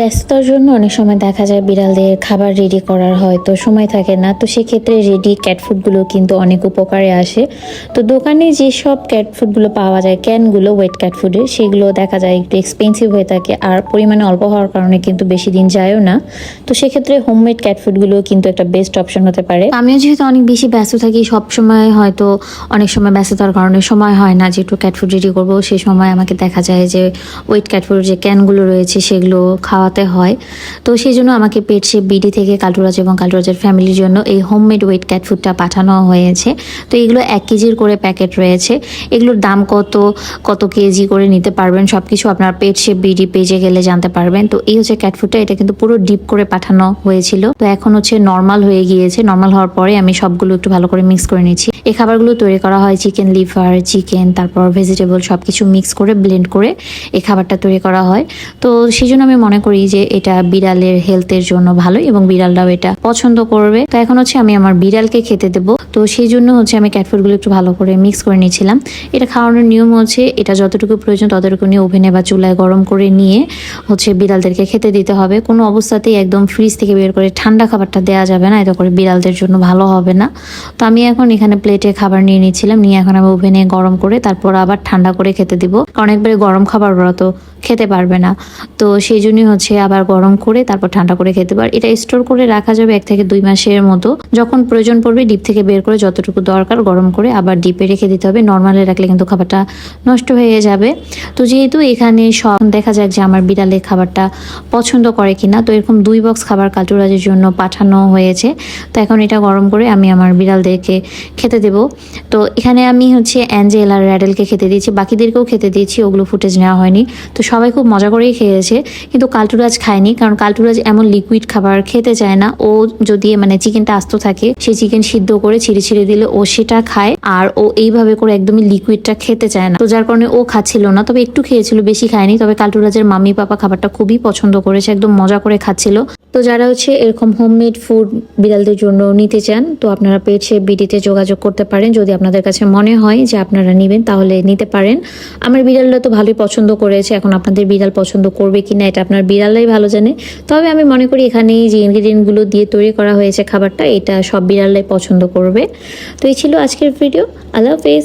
ব্যস্ততার জন্য অনেক সময় দেখা যায় বিড়ালদের খাবার রেডি করার হয়তো সময় থাকে না। তো সেক্ষেত্রে রেডি ক্যাট ফুডগুলো কিন্তু অনেক উপকারে আসে। তো দোকানে যেসব ক্যাট ফুডগুলো পাওয়া যায় ক্যানগুলো ওয়েট ক্যাট ফুডের সেগুলো দেখা যায় একটু এক্সপেন্সিভ হয়ে থাকে আর পরিমাণে অল্প হওয়ার কারণে কিন্তু বেশি দিন যায়ও না। তো সেক্ষেত্রে হোমমেড ক্যাট ফুডগুলো কিন্তু একটা বেস্ট অপশন হতে পারে। আমিও যেহেতু অনেক বেশি ব্যস্ত থাকি, সব সময় হয়তো অনেক সময় ব্যস্ততার কারণে সময় হয় না যে একটু রেডি করব সেই সময় আমাকে দেখা যায় যে ওয়েট ক্যাট ফুড যে ক্যানগুলো রয়েছে, সেগুলো খাওয়াতে হয়। তো সেই জন্য আমাকে পেট শেপ বিডি থেকে কালুরাজ এবং কালটুরাজের ফ্যামিলির জন্য এই হোমমেড ওয়েট ক্যাট ফুডটা পাঠানো হয়েছে। তো এগুলো এক কেজির করে প্যাকেট রয়েছে। এগুলোর দাম কত কত কেজি করে নিতে পারবেন সব কিছু আপনার পেট শেপ বিডি পেজে গেলে জানতে পারবেন। তো এই হচ্ছে ক্যাট ফুডটা এটা কিন্তু পুরো ডিপ করে পাঠানো হয়েছিল। তো এখন হচ্ছে নর্মাল হয়ে গিয়েছে। নর্মাল হওয়ার পরে আমি সবগুলো একটু ভালো করে মিক্স করে নিচ্ছি। এই খাবারগুলো তৈরি করা হয় চিকেন লিভার চিকেন তারপর ভেজিটেবল সব কিছু মিক্স করে ব্লেন্ড করে এই খাবারটা তৈরি করা হয়। তো সেই জন্য আমি মনে করি যে এটা বিড়ালের হেলথের জন্য ভালো এবং বিড়ালরাও এটা পছন্দ করবে। তো এখন হচ্ছে আমি আমার বিড়ালকে খেতে দেব। তো সেই জন্য হচ্ছে আমি ক্যাটফুডগুলো একটু ভালো করে মিক্স করে নিয়েছিলাম। এটা খাওয়ানোর নিয়ম হচ্ছে এটা যতটুকু প্রয়োজন ততটুকু নিয়ে ওভেনে বা চুলায় গরম করে নিয়ে হচ্ছে বিড়ালদেরকে খেতে দিতে হবে। কোনো অবস্থাতেই একদম ফ্রিজ থেকে বের করে ঠান্ডা খাবারটা দেওয়া যাবে না। এটা করে বিড়ালদের জন্য ভালো হবে না। তো আমি এখন এখানে প্লেটে খাবার নিয়ে নিয়েছিলাম। নিয়ে এখন আমি ওভেনে গরম করে তারপর আবার ঠান্ডা করে খেতে দিব। কারণ একবারে গরম খাবার ওরা তো খেতে পারবে না। তো সেই জন্যই হচ্ছে আবার গরম করে তারপর ঠান্ডা করে খেতে পার। এটা স্টোর করে রাখা যাবে এক থেকে দুই মাসের মতো। যখন প্রয়োজন পড়বে ডিপ থেকে বের করে যতটুকু দরকার গরম করে আবার ডিপে রেখে দিতে হবে। নর্মালে রাখলে কিন্তু খাবারটা নষ্ট হয়ে যাবে। তো যেহেতু এখানে সব দেখা যাক যে আমার বিড়ালে খাবারটা পছন্দ করে কিনা, তো এরকম দুই বক্স খাবার কালচুরাজের জন্য পাঠানো হয়েছে। তো এখন এটা গরম করে আমি আমার বিড়ালদেরকে খেতে দেব। তো এখানে আমি হচ্ছে অ্যাঞ্জেল আর র্যাডেলকে খেতে দিয়েছি। বাকিদেরকেও খেতে দিয়েছি, ওগুলো ফুটেজ নেওয়া হয়নি। তো সবাই খুব মজা করেই খেয়েছে। কিন্তু কালটুরাজ খায়নি, কারণ কালটুরাজ এমন লিকুইড খাবার খেতে চায় না। ও যদি মানে চিকেনটা আস্ত থাকে সেই চিকেন সিদ্ধ করে ছিঁড়ে ছিঁড়ে দিলে ও সেটা খায়, আর ও এইভাবে করে একদমই লিকুইডটা খেতে চায় না। তো যার কারণে ও খাচ্ছিল না, তবে একটু খেয়েছিল, বেশি খায়নি। তবে কালটুরাজের মামি পাপা খাবারটা খুবই পছন্দ করেছে, একদম মজা করে খাচ্ছিল। তো যারা হচ্ছে এরকম হোমমেড ফুড বিড়ালদের জন্য নিতে চান, তো আপনারা শেপ বিডিতে যোগাযোগ করতে পারেন। যদি আপনাদের কাছে মনে হয় যে আপনারা নেবেন, তাহলে নিতে পারেন। আমার বিড়ালরা তো ভালোই পছন্দ করেছে, এখন আপনাদের বিড়াল পছন্দ করবে কিনা, এটা আপনার বিড়ালাই ভালো জানে। তবে আমি মনে করি এখানে যে ইনগ্রিডিয়েন্টগুলো দিয়ে তৈরি করা হয়েছে খাবারটা, এটা সব বিড়ালাই পছন্দ করবে। তো এই ছিল আজকের ভিডিও আল্লাহ হাফেজ।